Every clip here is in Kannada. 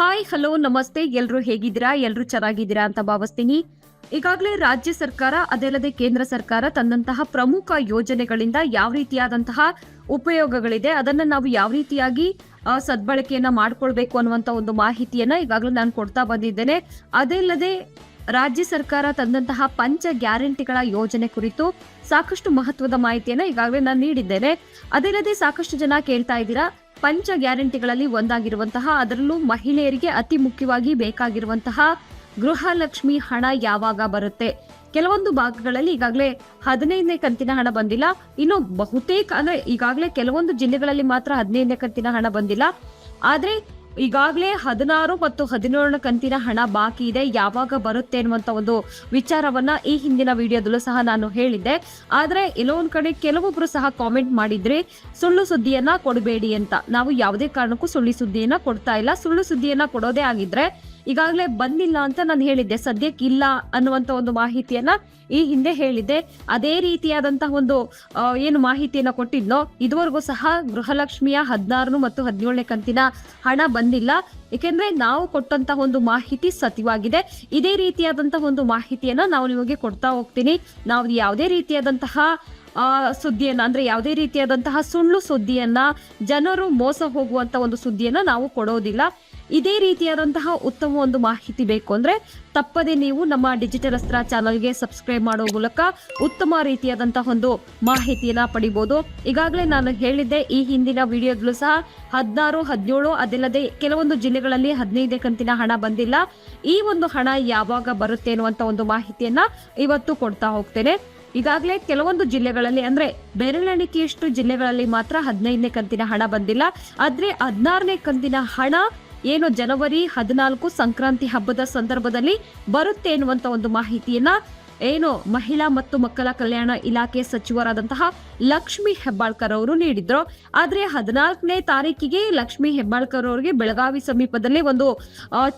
ಹಾಯ್ ಹಲೋ ನಮಸ್ತೆ. ಎಲ್ರು ಹೇಗಿದ್ದೀರಾ? ಎಲ್ರು ಚೆನ್ನಾಗಿದ್ದೀರಾ ಅಂತ ಭಾವಿಸ್ತೀನಿ. ಈಗಾಗಲೇ ರಾಜ್ಯ ಸರ್ಕಾರ ಅದಲ್ಲದೆ ಕೇಂದ್ರ ಸರ್ಕಾರ ತಂದಂತಹ ಪ್ರಮುಖ ಯೋಜನೆಗಳಿಂದ ಯಾವ ರೀತಿಯಾದಂತಹ ಉಪಯೋಗಗಳಿದೆ, ಅದನ್ನ ನಾವು ಯಾವ ರೀತಿಯಾಗಿ ಸದ್ಬಳಕೆಯನ್ನ ಮಾಡ್ಕೊಳ್ಬೇಕು ಅನ್ನುವಂತ ಒಂದು ಮಾಹಿತಿಯನ್ನ ಈಗಾಗಲೇ ನಾನು ಕೊಡ್ತಾ ಬಂದಿದ್ದೇನೆ. ಅದಲ್ಲದೆ ರಾಜ್ಯ ಸರ್ಕಾರ ತಂದಂತಹ ಪಂಚ ಗ್ಯಾರಂಟಿಗಳ ಯೋಜನೆ ಕುರಿತು ಸಾಕಷ್ಟು ಮಹತ್ವದ ಮಾಹಿತಿಯನ್ನ ಈಗಾಗಲೇ ನಾನು ನೀಡಿದ್ದೇನೆ. ಅದಲ್ಲದೆ ಸಾಕಷ್ಟು ಜನ ಕೇಳ್ತಾ ಇದ್ದೀರಾ ಪಂಚ ಗ್ಯಾರಂಟಿಗಳಲ್ಲಿ ಒಂದಾಗಿರುವಂತಹ, ಅದರಲ್ಲೂ ಮಹಿಳೆಯರಿಗೆ ಅತಿ ಮುಖ್ಯವಾಗಿ ಬೇಕಾಗಿರುವಂತಹ ಗೃಹಲಕ್ಷ್ಮಿ ಹಣ ಯಾವಾಗ ಬರುತ್ತೆ? ಕೆಲವೊಂದು ಭಾಗಗಳಲ್ಲಿ ಈಗಾಗಲೇ ಹದಿನೈದನೇ ಕಂತಿನ ಹಣ ಬಂದಿಲ್ಲ. ಇನ್ನು ಬಹುತೇಕ ಅಂದ್ರೆ ಈಗಾಗಲೇ ಕೆಲವೊಂದು ಜಿಲ್ಲೆಗಳಲ್ಲಿ ಮಾತ್ರ ಹದಿನೈದನೇ ಕಂತಿನ ಹಣ ಬಂದಿಲ್ಲ. ಆದ್ರೆ ಈಗಾಗಲೇ ಹದಿನಾರು ಮತ್ತು ಹದಿನೇಳನೇ ಕಂತಿನ ಹಣ ಬಾಕಿ ಇದೆ. ಯಾವಾಗ ಬರುತ್ತೆ ಅನ್ನುವಂತ ಒಂದು ವಿಚಾರವನ್ನ ಈ ಹಿಂದಿನ ವಿಡಿಯೋದಲ್ಲೂ ಸಹ ನಾನು ಹೇಳಿದ್ದೆ. ಆದ್ರೆ ಎಲ್ಲೋ ಕಡೆ ಕೆಲವೊಬ್ರು ಸಹ ಕಾಮೆಂಟ್ ಮಾಡಿದ್ರೆ, ಸುಳ್ಳು ಸುದ್ದಿಯನ್ನ ಕೊಡಬೇಡಿ ಅಂತ. ನಾವು ಯಾವುದೇ ಕಾರಣಕ್ಕೂ ಸುಳ್ಳು ಸುದ್ದಿಯನ್ನ ಕೊಡ್ತಾ ಇಲ್ಲ. ಸುಳ್ಳು ಸುದ್ದಿಯನ್ನ ಕೊಡೋದೇ ಆಗಿದ್ರೆ ಈಗಾಗಲೇ ಬಂದಿಲ್ಲ ಅಂತ ನಾನು ಹೇಳಿದ್ದೆ. ಸದ್ಯಕ್ಕೆ ಇಲ್ಲ ಅನ್ನುವಂತ ಒಂದು ಮಾಹಿತಿಯನ್ನ ಈ ಹಿಂದೆ ಹೇಳಿದ್ದೆ. ಅದೇ ರೀತಿಯಾದಂತಹ ಒಂದು ಏನು ಮಾಹಿತಿಯನ್ನ ಕೊಟ್ಟಿದ್ನೋ, ಇದುವರೆಗೂ ಸಹ ಗೃಹಲಕ್ಷ್ಮಿಯ ಹದಿನಾರು ಮತ್ತು ಹದಿನೇಳನೇ ಕಂತಿನ ಹಣ ಬಂದಿಲ್ಲ. ಏಕೆಂದ್ರೆ ನಾವು ಕೊಟ್ಟಂತಹ ಒಂದು ಮಾಹಿತಿ ಸತ್ಯವಾಗಿದೆ. ಇದೇ ರೀತಿಯಾದಂತಹ ಒಂದು ಮಾಹಿತಿಯನ್ನ ನಾವು ನಿಮಗೆ ಕೊಡ್ತಾ ಹೋಗ್ತೀನಿ. ನಾವು ಯಾವುದೇ ರೀತಿಯಾದಂತಹ, ಆ, ಸುದ್ದಿಯನ್ನ, ಅಂದ್ರೆ ಯಾವುದೇ ರೀತಿಯಾದಂತಹ ಸುಳ್ಳು ಸುದ್ದಿಯನ್ನ, ಜನರು ಮೋಸ ಹೋಗುವಂತ ಒಂದು ಸುದ್ದಿಯನ್ನ ನಾವು ಕೊಡೋದಿಲ್ಲ. ಇದೇ ರೀತಿಯಾದಂತಹ ಉತ್ತಮ ಒಂದು ಮಾಹಿತಿ ಬೇಕು ಅಂದ್ರೆ ತಪ್ಪದೆ ನೀವು ನಮ್ಮ ಡಿಜಿಟಲ್ ಅಸ್ತ್ರ ಚಾನಲ್ಗೆ ಸಬ್ಸ್ಕ್ರೈಬ್ ಮಾಡೋ ಮೂಲಕ ಉತ್ತಮ ರೀತಿಯಾದಂತಹ ಒಂದು ಮಾಹಿತಿಯನ್ನ ಪಡಿಬಹುದು ಈಗಾಗಲೇ ನಾನು ಹೇಳಿದ್ದೆ, ಈ ಹಿಂದಿನ ವಿಡಿಯೋಗಳು ಸಹ ಹದಿನಾರು, ಹದಿನೇಳು, ಅದಲ್ಲದೆ ಕೆಲವೊಂದು ಜಿಲ್ಲೆಗಳಲ್ಲಿ ಹದಿನೈದೇ ಕಂತಿನ ಹಣ ಬಂದಿಲ್ಲ. ಈ ಒಂದು ಹಣ ಯಾವಾಗ ಬರುತ್ತೆ ಅನ್ನುವಂತ ಒಂದು ಮಾಹಿತಿಯನ್ನ ಇವತ್ತು ಕೊಡ್ತಾ ಹೋಗ್ತೇನೆ. ಈಗಾಗಲೇ ಕೆಲವೊಂದು ಜಿಲ್ಲೆಗಳಲ್ಲಿ ಅಂದ್ರೆ ಬೆರಳೆಣಿಕೆಯಷ್ಟು ಜಿಲ್ಲೆಗಳಲ್ಲಿ ಮಾತ್ರ ಹದಿನೈದನೇ ಕಂತಿನ ಹಣ ಬಂದಿಲ್ಲ. ಆದ್ರೆ ಹದಿನಾರನೇ ಕಂತಿನ ಹಣ ಏನು ಜನವರಿ ಹದಿನಾಲ್ಕು ಸಂಕ್ರಾಂತಿ ಹಬ್ಬದ ಸಂದರ್ಭದಲ್ಲಿ ಬರುತ್ತೆ ಎನ್ನುವಂತ ಒಂದು ಮಾಹಿತಿಯನ್ನ ಏನು ಮಹಿಳಾ ಮತ್ತು ಮಕ್ಕಳ ಕಲ್ಯಾಣ ಇಲಾಖೆ ಸಚಿವರಾದಂತಹ ಲಕ್ಷ್ಮಿ ಹೆಬ್ಬಾಳ್ಕರ್ ಅವರು ನೀಡಿದ್ರು. ಆದ್ರೆ ಹದಿನಾಲ್ಕನೇ ತಾರೀಕಿಗೆ ಲಕ್ಷ್ಮಿ ಹೆಬ್ಬಾಳ್ಕರ್ ಅವರಿಗೆ ಬೆಳಗಾವಿ ಸಮೀಪದಲ್ಲಿ ಒಂದು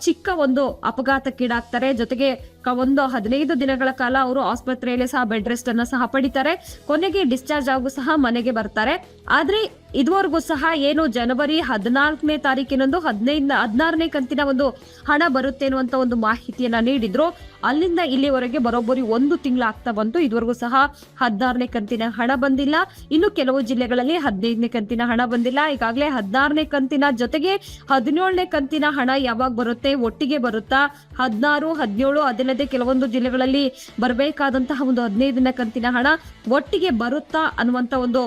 ಚಿಕ್ಕ ಒಂದು ಅಪಘಾತಕ್ಕೀಡಾಗ್ತಾರೆ. ಜೊತೆಗೆ ಒಂದು ಹದಿನೈದು ದಿನಗಳ ಕಾಲ ಅವರು ಆಸ್ಪತ್ರೆಯಲ್ಲಿ ಸಹ ಬೆಡ್ ರೆಸ್ಟ್ ಅನ್ನ ಸಹ ಪಡಿತಾರೆ. ಕೊನೆಗೆ ಡಿಸ್ಚಾರ್ಜ್ ಆಗು ಸಹ ಮನೆಗೆ ಬರ್ತಾರೆ. ಆದ್ರೆ ಇದುವರೆಗೂ ಸಹ ಏನು ಜನವರಿ ಹದಿನಾಲ್ಕನೇ ತಾರೀಕಿನಂದು ಹದಿನೈದ, ಹದಿನಾರನೇ ಕಂತಿನ ಒಂದು ಹಣ ಬರುತ್ತೆ ಅನ್ನುವಂತ ಒಂದು ಮಾಹಿತಿಯನ್ನ ನೀಡಿದ್ರು. ಅಲ್ಲಿಂದ ಇಲ್ಲಿವರೆಗೆ ಬರೋಬ್ಬರಿ ಒಂದು ತಿಂಗಳು ಆಗ್ತಾ ಬಂತು. ಇದುವರೆಗೂ ಸಹ ಹದಿನಾರನೇ ಕಂತಿನ ಹಣ ಬಂದಿಲ್ಲ. ಇನ್ನು ಕೆಲವು ಜಿಲ್ಲೆಗಳಲ್ಲಿ ಹದಿನೈದನೇ ಕಂತಿನ ಹಣ ಬಂದಿಲ್ಲ. ಈಗಾಗಲೇ ಹದಿನಾರನೇ ಕಂತಿನ ಜೊತೆಗೆ ಹದಿನೇಳನೇ ಕಂತಿನ ಹಣ ಯಾವಾಗ ಬರುತ್ತೆ, ಒಟ್ಟಿಗೆ ಬರುತ್ತಾ? ಹದಿನಾರು, ಹದಿನೇಳು ಅದಲ್ಲದೆ ಕೆಲವೊಂದು ಜಿಲ್ಲೆಗಳಲ್ಲಿ ಬರಬೇಕಾದಂತಹ ಒಂದು ಹದಿನೈದನ ಕಂತಿನ ಹಣ ಒಟ್ಟಿಗೆ ಬರುತ್ತಾ ಅನ್ನುವಂತ ಒಂದು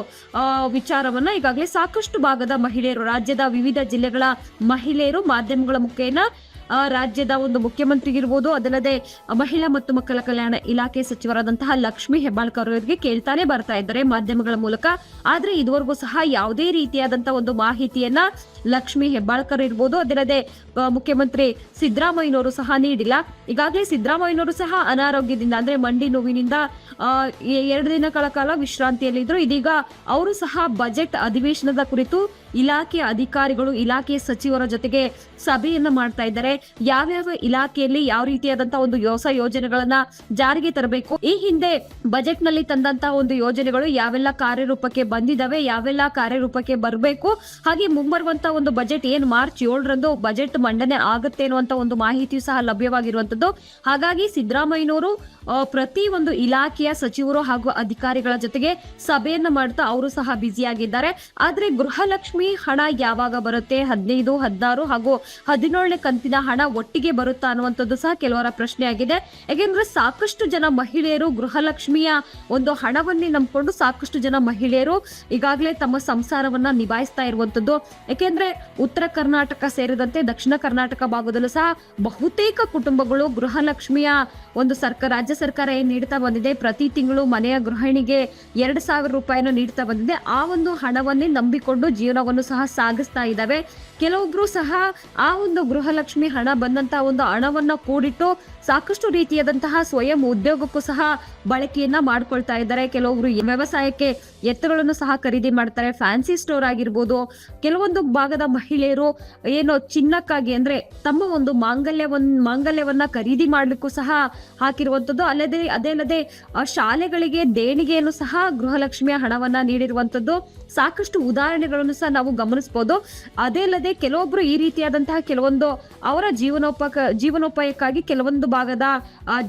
ವಿಚಾರವನ್ನ ಈಗಾಗಲೇ ಸಾಕಷ್ಟು ಭಾಗದ ಮಹಿಳೆಯರು, ರಾಜ್ಯದ ವಿವಿಧ ಜಿಲ್ಲೆಗಳ ಮಹಿಳೆಯರು ಮಾಧ್ಯಮಗಳ ಮುಖೇನ ರಾಜ್ಯದ ಒಂದು ಮುಖ್ಯಮಂತ್ರಿಗಿರ್ಬೋದು, ಅದಲ್ಲದೆ ಮಹಿಳಾ ಮತ್ತು ಮಕ್ಕಳ ಕಲ್ಯಾಣ ಇಲಾಖೆ ಸಚಿವರಾದಂತಹ ಲಕ್ಷ್ಮಿ ಹೆಬ್ಬಾಳ್ಕರ್ ಅವರಿಗೆ ಕೇಳ್ತಾನೆ ಬರ್ತಾ ಇದ್ದಾರೆ ಮಾಧ್ಯಮಗಳ ಮೂಲಕ. ಆದ್ರೆ ಇದುವರೆಗೂ ಸಹ ಯಾವುದೇ ರೀತಿಯಾದಂತಹ ಒಂದು ಮಾಹಿತಿಯನ್ನ ಲಕ್ಷ್ಮಿ ಹೆಬ್ಬಾಳ್ಕರ್ ಇರ್ಬೋದು. ಅದಿಲ್ಲದೆ ಮುಖ್ಯಮಂತ್ರಿ ಸಿದ್ದರಾಮಯ್ಯನವರು ಸಹ ನೀಡಿಲ್ಲ. ಈಗಾಗಲೇ ಸಿದ್ದರಾಮಯ್ಯನವರು ಸಹ ಅನಾರೋಗ್ಯದಿಂದ, ಅಂದ್ರೆ ಮಂಡಿ ನೋವಿನಿಂದ ಎರಡು ದಿನಗಳ ಕಾಲ ವಿಶ್ರಾಂತಿಯಲ್ಲಿದ್ದರು. ಇದೀಗ ಅವರು ಸಹ ಬಜೆಟ್ ಅಧಿವೇಶನದ ಕುರಿತು ಇಲಾಖೆ ಅಧಿಕಾರಿಗಳು, ಇಲಾಖೆ ಸಚಿವರ ಜೊತೆಗೆ ಸಭೆಯನ್ನ ಮಾಡ್ತಾ ಇದ್ದಾರೆ. ಯಾವ್ಯಾವ ಇಲಾಖೆಯಲ್ಲಿ ಯಾವ ರೀತಿಯಾದಂತಹ ಒಂದು ಹೊಸ ಯೋಜನೆಗಳನ್ನ ಜಾರಿಗೆ ತರಬೇಕು? ಈ ಹಿಂದೆ ಬಜೆಟ್ನಲ್ಲಿ ತಂದಂತಹ ಒಂದು ಯೋಜನೆಗಳು ಯಾವೆಲ್ಲ ಕಾರ್ಯರೂಪಕ್ಕೆ ಬಂದಿದ್ದಾವೆ, ಯಾವೆಲ್ಲ ಕಾರ್ಯರೂಪಕ್ಕೆ ಬರಬೇಕು? ಹಾಗೆ ಮುಂಬರುವಂತಹ ಒಂದು ಬಜೆಟ್ ಏನ್ ಮಾರ್ಚ್ ಏಳರಂದು ಬಜೆಟ್ ಮಂಡನೆ ಆಗುತ್ತೆ ಅನ್ನುವಂತ ಒಂದು ಮಾಹಿತಿಯು ಸಹ ಲಭ್ಯವಾಗಿರುವಂತದ್ದು. ಹಾಗಾಗಿ ಸಿದ್ದರಾಮಯ್ಯನವರು ಪ್ರತಿ ಒಂದು ಇಲಾಖೆಯ ಸಚಿವರು ಹಾಗೂ ಅಧಿಕಾರಿಗಳ ಜೊತೆಗೆ ಸಭೆಯನ್ನ ಮಾಡ್ತಾ ಅವರು ಸಹ ಬ್ಯುಸಿಯಾಗಿದ್ದಾರೆ ಆದ್ರೆ ಗೃಹಲಕ್ಷ್ಮಿ ಹಣ ಯಾವಾಗ ಬರುತ್ತೆ? ಹದಿನೈದು, ಹದಿನಾರು ಹಾಗೂ ಹದಿನೇಳನೇ ಕಂತಿನ ಹಣ ಒಟ್ಟಿಗೆ ಬರುತ್ತಾ ಅನ್ನುವಂಥದ್ದು ಸಹ ಕೆಲವರ ಪ್ರಶ್ನೆ ಆಗಿದೆ. ಯಾಕೆಂದ್ರೆ ಸಾಕಷ್ಟು ಜನ ಮಹಿಳೆಯರು ಗೃಹಲಕ್ಷ್ಮಿಯ ಒಂದು ಹಣವನ್ನೇ ನಂಬಿಕೊಂಡು ಸಾಕಷ್ಟು ಜನ ಮಹಿಳೆಯರು ಈಗಾಗಲೇ ತಮ್ಮ ಸಂಸಾರವನ್ನ ನಿಭಾಯಿಸ್ತಾ ಇರುವಂತದ್ದು. ಯಾಕೆಂದ್ರೆ ಉತ್ತರ ಕರ್ನಾಟಕ ಸೇರಿದಂತೆ ದಕ್ಷಿಣ ಕರ್ನಾಟಕ ಭಾಗದಲ್ಲೂ ಸಹ ಬಹುತೇಕ ಕುಟುಂಬಗಳು ಗೃಹಲಕ್ಷ್ಮಿಯ ಒಂದು ಸರ್ಕಾರ, ರಾಜ್ಯ ಸರ್ಕಾರ ಏನ್ ನೀಡ್ತಾ ಬಂದಿದೆ? ಪ್ರತಿ ತಿಂಗಳು ಮನೆಯ ಗೃಹಿಣಿಗೆ ಎರಡು ಸಾವಿರ ರೂಪಾಯಿನ ನೀಡ್ತಾ ಬಂದಿದೆ. ಆ ಒಂದು ಹಣವನ್ನೇ ನಂಬಿಕೊಂಡು ಜೀವನವನ್ನು ಸಹ ಸಾಗಿಸ್ತಾ ಇದ್ದಾವೆ. ಕೆಲವೊಬ್ರು ಸಹ ಆ ಒಂದು ಗೃಹಲಕ್ಷ್ಮಿ ಹಣ ಬಂದಂತಹ ಒಂದು ಹಣವನ್ನ ಕೂಡಿಟ್ಟು ಸಾಕಷ್ಟು ರೀತಿಯಾದಂತಹ ಸ್ವಯಂ ಉದ್ಯೋಗಕ್ಕೂ ಸಹ ಬಳಕೆಯನ್ನ ಮಾಡ್ಕೊಳ್ತಾ ಇದ್ದಾರೆ. ಕೆಲವೊಬ್ರು ವ್ಯವಸಾಯಕ್ಕೆ ಎತ್ತುಗಳನ್ನು ಸಹ ಖರೀದಿ ಮಾಡ್ತಾರೆ. ಫ್ಯಾನ್ಸಿ ಸ್ಟೋರ್ ಆಗಿರ್ಬೋದು, ಕೆಲವೊಂದು ಭಾಗದ ಮಹಿಳೆಯರು ಏನು ಚಿನ್ನಕ್ಕಾಗಿ ಅಂದ್ರೆ ತಮ್ಮ ಒಂದು ಮಾಂಗಲ್ಯವನ್ ಮಾಂಗಲ್ಯವನ್ನ ಖರೀದಿ ಮಾಡ್ಲಿಕ್ಕೂ ಸಹ ಹಾಕಿರುವಂತದ್ದು. ಅಲ್ಲದೆ, ಅದೇ ಅಲ್ಲದೆ ಶಾಲೆಗಳಿಗೆ ದೇಣಿಗೆಯನ್ನು ಸಹ ಗೃಹಲಕ್ಷ್ಮಿಯ ಹಣವನ್ನ ನೀಡಿರುವಂತದ್ದು. ಸಾಕಷ್ಟು ಉದಾಹರಣೆಗಳನ್ನು ಸಹ ನಾವು ಗಮನಿಸಬಹುದು ಅದೇ ಅಲ್ಲದೆ ಕೆಲವೊಬ್ರು ಈ ರೀತಿಯಾದಂತಹ ಕೆಲವೊಂದು ಅವರ ಜೀವನೋಪ ಜೀವನೋಪಾಯಕ್ಕಾಗಿ ಕೆಲವೊಂದು ಭಾಗದ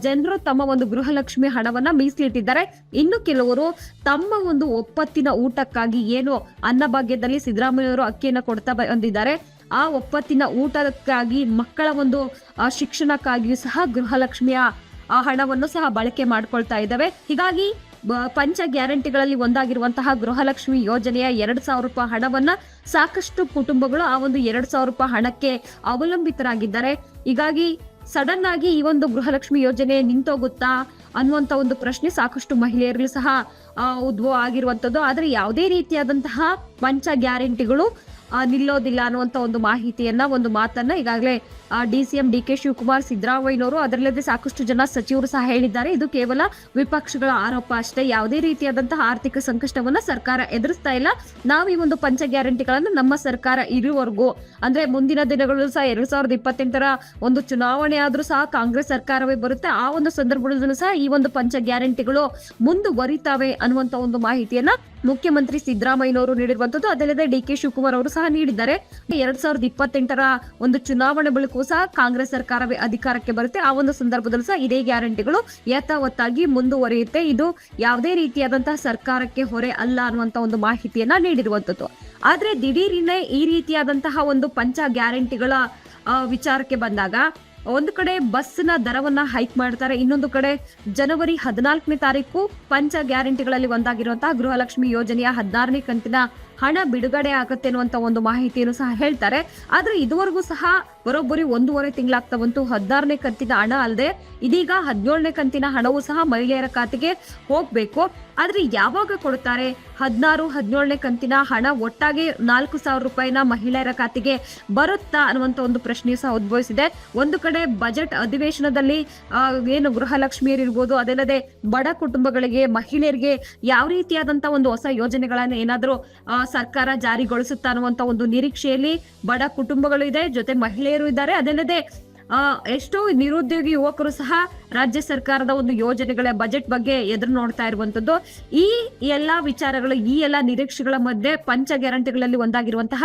ಜನರು ತಮ್ಮ ಒಂದು ಗೃಹಲಕ್ಷ್ಮಿ ಹಣವನ್ನ ಮೀಸಲಿಟ್ಟಿದ್ದಾರೆ. ಇನ್ನು ಕೆಲವರು ತಮ್ಮ ಒಂದು ಒಪ್ಪತ್ತಿನ ಊಟಕ್ಕಾಗಿ ಏನು ಅನ್ನಭಾಗ್ಯದಲ್ಲಿ ಸಿದ್ದರಾಮಯ್ಯವರು ಅಕ್ಕಿಯನ್ನು ಕೊಡ್ತಾ ಬಂದಿದ್ದಾರೆ. ಆ ಒಪ್ಪತ್ತಿನ ಊಟಕ್ಕಾಗಿ ಮಕ್ಕಳ ಒಂದು ಶಿಕ್ಷಣಕ್ಕಾಗಿಯೂ ಸಹ ಗೃಹಲಕ್ಷ್ಮಿಯ, ಆ, ಹಣವನ್ನು ಸಹ ಬಳಕೆ ಮಾಡ್ಕೊಳ್ತಾ ಇದ್ದಾವೆ. ಹೀಗಾಗಿ ಪಂಚ ಗ್ಯಾರಂಟಿಗಳಲ್ಲಿ ಒಂದಾಗಿರುವಂತಹ ಗೃಹಲಕ್ಷ್ಮಿ ಯೋಜನೆಯ ಎರಡು ಸಾವಿರ ರೂಪಾಯಿ ಹಣವನ್ನ ಸಾಕಷ್ಟು ಕುಟುಂಬಗಳು ಆ ಒಂದು ಎರಡು ಸಾವಿರ ರೂಪಾಯಿ ಹಣಕ್ಕೆ ಅವಲಂಬಿತರಾಗಿದ್ದಾರೆ. ಹೀಗಾಗಿ ಸಡನ್ ಆಗಿ ಈ ಒಂದು ಗೃಹಲಕ್ಷ್ಮಿ ಯೋಜನೆ ನಿಂತೋಗುತ್ತಾ ಅನ್ನುವಂತ ಒಂದು ಪ್ರಶ್ನೆ ಸಾಕಷ್ಟು ಮಹಿಳೆಯರಿಗೂ ಸಹ ಉದ್ಭವ ಆಗಿರುವಂತದ್ದು. ಆದ್ರೆ ಯಾವುದೇ ರೀತಿಯಾದಂತಹ ಪಂಚ ಗ್ಯಾರಂಟಿಗಳು ನಿಲ್ಲೋದಿಲ್ಲ ಅನ್ನುವಂತ ಒಂದು ಮಾಹಿತಿಯನ್ನ, ಒಂದು ಮಾತನ್ನ ಈಗಾಗಲೇ D C M D K Shivakumar ಸಿದ್ದರಾಮಯ್ಯನವರು. ಅದರಲ್ಲದೆ ಸಾಕಷ್ಟು ಜನ ಸಚಿವರು ಸಹ ಹೇಳಿದ್ದಾರೆ. ಇದು ಕೇವಲ ವಿಪಕ್ಷಗಳ ಆರೋಪ ಅಷ್ಟೇ. ಯಾವುದೇ ರೀತಿಯಾದಂತಹ ಆರ್ಥಿಕ ಸಂಕಷ್ಟವನ್ನ ಸರ್ಕಾರ ಎದುರಿಸ್ತಾ ಇಲ್ಲ. ನಾವು ಈ ಒಂದು ಪಂಚ ಗ್ಯಾರಂಟಿಗಳನ್ನು ನಮ್ಮ ಸರ್ಕಾರ ಇರುವವರೆಗೂ ಅಂದ್ರೆ ಮುಂದಿನ ದಿನಗಳಲ್ಲೂ ಸಹ ಎರಡ್ ಸಾವಿರದ ಇಪ್ಪತ್ತೆಂಟರ ಒಂದು ಚುನಾವಣೆ ಆದರೂ ಸಹ ಕಾಂಗ್ರೆಸ್ ಸರ್ಕಾರವೇ ಬರುತ್ತೆ. ಆ ಒಂದು ಸಂದರ್ಭದಲ್ಲೂ ಸಹ ಈ ಒಂದು ಪಂಚ ಗ್ಯಾರಂಟಿಗಳು ಮುಂದುವರಿತಾವೆ ಅನ್ನುವಂತ ಒಂದು ಮಾಹಿತಿಯನ್ನ ಮುಖ್ಯಮಂತ್ರಿ ಸಿದ್ದರಾಮಯ್ಯನವರು ನೀಡಿರುವಂತದ್ದು. ಅದಲ್ಲದೆ ಡಿ ಕೆ ಶಿವಕುಮಾರ್ ಅವರು ಸಹ ನೀಡಿದ್ದಾರೆ. ಎರಡ್ ಸಾವಿರದ ಇಪ್ಪತ್ತೆಂಟರ ಒಂದು ಚುನಾವಣೆ ಬಳಿಕೂ ಸಹ ಕಾಂಗ್ರೆಸ್ ಸರ್ಕಾರವೇ ಅಧಿಕಾರಕ್ಕೆ ಬರುತ್ತೆ. ಆ ಒಂದು ಸಂದರ್ಭದಲ್ಲೂ ಸಹ ಇದೇ ಗ್ಯಾರಂಟಿಗಳು ಯಥಾವತ್ತಾಗಿ ಮುಂದುವರಿಯುತ್ತೆ. ಇದು ಯಾವುದೇ ರೀತಿಯಾದಂತಹ ಸರ್ಕಾರಕ್ಕೆ ಹೊರೆ ಅಲ್ಲ ಅನ್ನುವಂತ ಒಂದು ಮಾಹಿತಿಯನ್ನ ನೀಡಿರುವಂತದ್ದು ಆದ್ರೆ ದಿಢೀರಿನೇ ಈ ರೀತಿಯಾದಂತಹ ಒಂದು ಪಂಚ ಗ್ಯಾರಂಟಿಗಳ ವಿಚಾರಕ್ಕೆ ಬಂದಾಗ ಒಂದು ಕಡೆ ಬಸ್ನ ದರವನ್ನ ಹೈಕ್ ಮಾಡ್ತಾರೆ. ಇನ್ನೊಂದು ಕಡೆ ಜನವರಿ ಹದಿನಾಲ್ಕನೇ ತಾರೀಕು ಪಂಚ ಗ್ಯಾರಂಟಿಗಳಲ್ಲಿ ಒಂದಾಗಿರುವಂತಹ ಗೃಹಲಕ್ಷ್ಮಿ ಯೋಜನೆಯ ಹದಿನಾರನೇ ಕಂತಿನ ಹಣ ಬಿಡುಗಡೆ ಆಗುತ್ತೆ ಅನ್ನುವಂತ ಒಂದು ಮಾಹಿತಿಯನ್ನು ಸಹ ಹೇಳ್ತಾರೆ. ಆದ್ರೆ ಇದುವರೆಗೂ ಸಹ ಬರೋಬ್ಬರಿ ಒಂದೂವರೆ ತಿಂಗಳಾಗ್ತಾ ಬಂತು. ಹದಿನಾರನೇ ಕಂತಿನ ಹಣ ಅಲ್ಲದೆ ಇದೀಗ ಹದಿನೇಳನೇ ಕಂತಿನ ಹಣವೂ ಸಹ ಮಹಿಳೆಯರ ಖಾತೆಗೆ ಹೋಗ್ಬೇಕು. ಆದ್ರೆ ಯಾವಾಗ ಕೊಡುತ್ತಾರೆ? ಹದಿನಾರು, ಹದಿನೇಳನೇ ಕಂತಿನ ಹಣ ಒಟ್ಟಾಗಿ ನಾಲ್ಕು ಸಾವಿರ ರೂಪಾಯಿನ ಮಹಿಳೆಯರ ಖಾತೆಗೆ ಬರುತ್ತಾ ಅನ್ನುವಂತ ಒಂದು ಪ್ರಶ್ನೆ ಸಹ ಉದ್ಭವಿಸಿದೆ. ಒಂದು ಕಡೆ ಬಜೆಟ್ ಅಧಿವೇಶನದಲ್ಲಿ ಏನು ಗೃಹಲಕ್ಷ್ಮಿಯರಿರ್ಬೋದು ಅದಲ್ಲದೆ ಬಡ ಕುಟುಂಬಗಳಿಗೆ, ಮಹಿಳೆಯರಿಗೆ ಯಾವ ರೀತಿಯಾದಂತ ಒಂದು ಹೊಸ ಯೋಜನೆಗಳನ್ನ ಏನಾದರೂ ಸರ್ಕಾರ ಜಾರಿಗೊಳಿಸುತ್ತಾ ಅನ್ನುವಂತ ಒಂದು ನಿರೀಕ್ಷೆಯಲ್ಲಿ ಬಡ ಕುಟುಂಬಗಳು ಇದೆ, ಜೊತೆ ಮಹಿಳೆಯರು ಇದ್ದಾರೆ. ಅದಲ್ಲದೆ ಎಷ್ಟೋ ನಿರುದ್ಯೋಗಿ ಯುವಕರು ಸಹ ರಾಜ್ಯ ಸರ್ಕಾರದ ಒಂದು ಯೋಜನೆಗಳ ಬಜೆಟ್ ಬಗ್ಗೆ ಎದುರು ನೋಡ್ತಾ ಇರುವಂತದ್ದು. ಈ ಎಲ್ಲಾ ವಿಚಾರಗಳು, ಈ ಎಲ್ಲಾ ನಿರೀಕ್ಷೆಗಳ ಮಧ್ಯೆ ಪಂಚ ಗ್ಯಾರಂಟಿಗಳಲ್ಲಿ ಒಂದಾಗಿರುವಂತಹ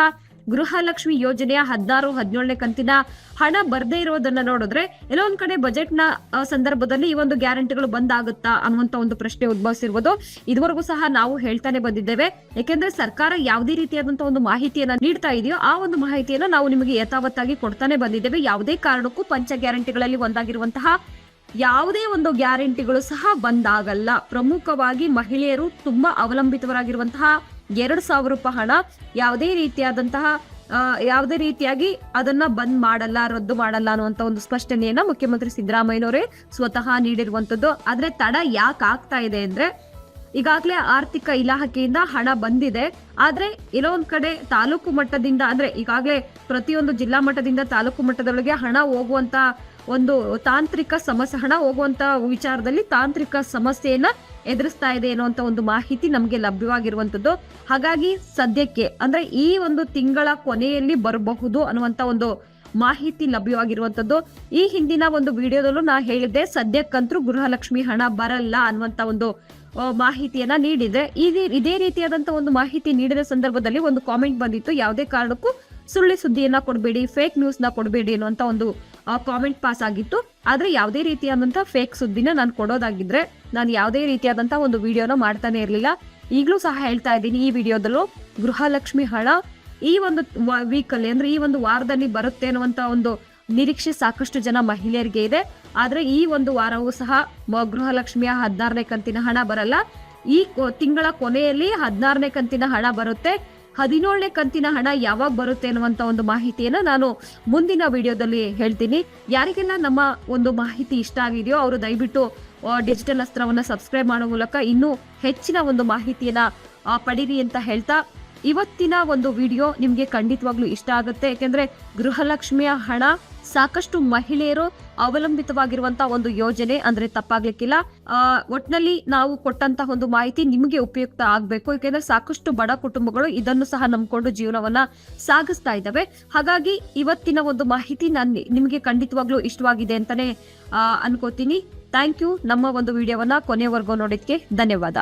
ಗೃಹಲಕ್ಷ್ಮಿ ಯೋಜನೆಯ ಹದಿನಾರು, ಹದಿನೇಳನೇ ಕಂತಿನ ಹಣ ಬರದೇ ಇರೋದನ್ನ ನೋಡಿದ್ರೆ ಎಲ್ಲೋ ಒಂದ್ ಕಡೆ ಬಜೆಟ್ ಸಂದರ್ಭದಲ್ಲಿ ಈ ಒಂದು ಗ್ಯಾರಂಟಿಗಳು ಬಂದಾಗುತ್ತಾ ಅನ್ನುವಂತ ಒಂದು ಪ್ರಶ್ನೆ ಉದ್ಭವಿಸಿರುವುದು. ಇದುವರೆಗೂ ಸಹ ನಾವು ಹೇಳ್ತಾನೆ ಬಂದಿದ್ದೇವೆ. ಯಾಕೆಂದ್ರೆ ಸರ್ಕಾರ ಯಾವುದೇ ರೀತಿಯಾದಂತಹ ಒಂದು ಮಾಹಿತಿಯನ್ನ ನೀಡ್ತಾ ಇದೆಯೋ ಆ ಒಂದು ಮಾಹಿತಿಯನ್ನ ನಾವು ನಿಮಗೆ ಯಥಾವತ್ತಾಗಿ ಕೊಡ್ತಾನೆ ಬಂದಿದ್ದೇವೆ. ಯಾವುದೇ ಕಾರಣಕ್ಕೂ ಪಂಚ ಗ್ಯಾರಂಟಿಗಳಲ್ಲಿ ಒಂದಾಗಿರುವಂತಹ ಯಾವುದೇ ಒಂದು ಗ್ಯಾರಂಟಿಗಳು ಸಹ ಬಂದಾಗಲ್ಲ. ಪ್ರಮುಖವಾಗಿ ಮಹಿಳೆಯರು ತುಂಬಾ ಅವಲಂಬಿತರಾಗಿರುವಂತಹ ಎರಡು ಸಾವಿರ ರೂಪಾಯಿ ಹಣ ಯಾವುದೇ ರೀತಿಯಾದಂತಹ ಯಾವುದೇ ರೀತಿಯಾಗಿ ಅದನ್ನ ಬಂದ್ ಮಾಡಲ್ಲ, ರದ್ದು ಮಾಡಲ್ಲ ಅನ್ನುವಂತ ಒಂದು ಸ್ಪಷ್ಟನೆಯನ್ನ ಮುಖ್ಯಮಂತ್ರಿ ಸಿದ್ದರಾಮಯ್ಯನವರೇ ಸ್ವತಃ ನೀಡಿರುವಂತದ್ದು. ಆದ್ರೆ ತಡ ಯಾಕೆ ಆಗ್ತಾ ಇದೆ ಅಂದ್ರೆ, ಈಗಾಗಲೇ ಆರ್ಥಿಕ ಇಲಾಖೆಯಿಂದ ಹಣ ಬಂದಿದೆ. ಆದ್ರೆ ಎಲ್ಲೋ ಒಂದ್ ಕಡೆ ತಾಲೂಕು ಮಟ್ಟದಿಂದ, ಅಂದ್ರೆ ಈಗಾಗಲೇ ಪ್ರತಿಯೊಂದು ಜಿಲ್ಲಾ ಮಟ್ಟದಿಂದ ತಾಲೂಕು ಮಟ್ಟದೊಳಗೆ ಹಣ ಹೋಗುವಂತ ಒಂದು ತಾಂತ್ರಿಕ ಸಮಸ್ಯೆ ಹಣ ಹೋಗುವಂತ ವಿಚಾರದಲ್ಲಿ ತಾಂತ್ರಿಕ ಸಮಸ್ಯೆಯನ್ನ ಎದುರಿಸ್ತಾ ಇದೆ ಅನ್ನುವಂತ ಒಂದು ಮಾಹಿತಿ ನಮಗೆ ಲಭ್ಯವಾಗಿರುವಂತದ್ದು. ಹಾಗಾಗಿ ಸದ್ಯಕ್ಕೆ, ಅಂದ್ರೆ ಈ ಒಂದು ತಿಂಗಳ ಕೊನೆಯಲ್ಲಿ ಬರಬಹುದು ಅನ್ನುವಂತ ಒಂದು ಮಾಹಿತಿ ಲಭ್ಯವಾಗಿರುವಂತದ್ದು. ಈ ಹಿಂದಿನ ಒಂದು ವಿಡಿಯೋದಲ್ಲೂ ನಾ ಹೇಳಿದ್ದೆ ಸದ್ಯಕ್ಕಂತೂ ಗೃಹಲಕ್ಷ್ಮಿ ಹಣ ಬರಲ್ಲ ಅನ್ನುವಂತ ಒಂದು ಮಾಹಿತಿಯನ್ನ ನೀಡಿದೆ ಇದೇ ಇದೇ ರೀತಿಯಾದಂತ ಒಂದು ಮಾಹಿತಿ ನೀಡಿದ ಸಂದರ್ಭದಲ್ಲಿ ಒಂದು ಕಾಮೆಂಟ್ ಬಂದಿತ್ತು. ಯಾವುದೇ ಕಾರಣಕ್ಕೂ ಸುಳ್ಳಿ ಸುದ್ದಿಯನ್ನ ಕೊಡಬೇಡಿ ಫೇಕ್ ನ್ಯೂಸ್ನ ಕೊಡಬೇಡಿ ಅನ್ನುವಂತ ಒಂದು ಕಾಮೆಂಟ್ ಪಾಸ್ ಆಗಿತ್ತು. ಆದ್ರೆ ಯಾವುದೇ ರೀತಿಯಾದಂತಹ ಫೇಕ್ ಸುದ್ದಿನ ನಾನು ಕೊಡೋದಾಗಿದ್ರೆ ನಾನು ಯಾವುದೇ ರೀತಿಯಾದಂತಹ ಒಂದು ವಿಡಿಯೋನ ಮಾಡ್ತಾನೆ ಇರಲಿಲ್ಲ. ಈಗಲೂ ಸಹ ಹೇಳ್ತಾ ಇದ್ದೀನಿ ಈ ವಿಡಿಯೋದಲ್ಲೂ ಗೃಹಲಕ್ಷ್ಮಿ ಹಣ ಈ ಒಂದು ವೀಕ್ ಅಲ್ಲಿ ಅಂದ್ರೆ ಈ ಒಂದು ವಾರದಲ್ಲಿ ಬರುತ್ತೆ ಅನ್ನುವಂತ ಒಂದು ನಿರೀಕ್ಷೆ ಸಾಕಷ್ಟು ಜನ ಮಹಿಳೆಯರಿಗೆ ಇದೆ. ಆದ್ರೆ ಈ ಒಂದು ವಾರವೂ ಸಹ ಗೃಹಲಕ್ಷ್ಮಿಯ ಹದಿನಾರನೇ ಕಂತಿನ ಹಣ ಬರಲ್ಲ. ಈ ತಿಂಗಳ ಕೊನೆಯಲ್ಲಿ ಹದಿನಾರನೇ ಕಂತಿನ ಹಣ ಬರುತ್ತೆ. ಹದಿನೇಳನೇ ಕಂತಿನ ಹಣ ಯಾವಾಗ ಬರುತ್ತೆ ಅನ್ನುವಂತ ಒಂದು ಮಾಹಿತಿಯನ್ನ ನಾನು ಮುಂದಿನ ವಿಡಿಯೋದಲ್ಲಿ ಹೇಳ್ತೀನಿ. ಯಾರಿಗೆಲ್ಲ ನಮ್ಮ ಒಂದು ಮಾಹಿತಿ ಇಷ್ಟ ಆಗಿದೆಯೋ ಅವರು ದಯವಿಟ್ಟು ಡಿಜಿಟಲ್ ಅಸ್ತ್ರವನ್ನ ಸಬ್ಸ್ಕ್ರೈಬ್ ಮಾಡೋ ಮೂಲಕ ಇನ್ನೂ ಹೆಚ್ಚಿನ ಒಂದು ಮಾಹಿತಿಯನ್ನ ಪಡೀರಿ ಅಂತ ಹೇಳ್ತಾ ಇವತ್ತಿನ ಒಂದು ವಿಡಿಯೋ ನಿಮ್ಗೆ ಖಂಡಿತವಾಗ್ಲೂ ಇಷ್ಟ ಆಗುತ್ತೆ. ಯಾಕೆಂದ್ರೆ ಗೃಹಲಕ್ಷ್ಮಿಯ ಹಣ ಸಾಕಷ್ಟು ಮಹಿಳೆಯರು ಅವಲಂಬಿತವಾಗಿರುವಂತಹ ಒಂದು ಯೋಜನೆ ಅಂದ್ರೆ ತಪ್ಪಾಗ್ಲಿಕ್ಕಿಲ್ಲ. ಒಟ್ನಲ್ಲಿ ನಾವು ಕೊಟ್ಟಂತ ಒಂದು ಮಾಹಿತಿ ನಿಮಗೆ ಉಪಯುಕ್ತ ಆಗ್ಬೇಕು. ಯಾಕೆಂದ್ರೆ ಸಾಕಷ್ಟು ಬಡ ಕುಟುಂಬಗಳು ಇದನ್ನು ಸಹ ನಂಬಿಕೊಂಡು ಜೀವನವನ್ನ ಸಾಗಿಸ್ತಾ ಇದ್ದಾವೆ. ಹಾಗಾಗಿ ಇವತ್ತಿನ ಒಂದು ಮಾಹಿತಿ ನಾನು ನಿಮಗೆ ಖಂಡಿತವಾಗ್ಲೂ ಇಷ್ಟವಾಗಿದೆ ಅಂತಾನೆ ಅನ್ಕೋತೀನಿ. Thank you. ನಮ್ಮ ಒಂದು ವಿಡಿಯೋವನ್ನ ಕೊನೆವರೆಗೂ ನೋಡಿದ್ಕೆ ಧನ್ಯವಾದ.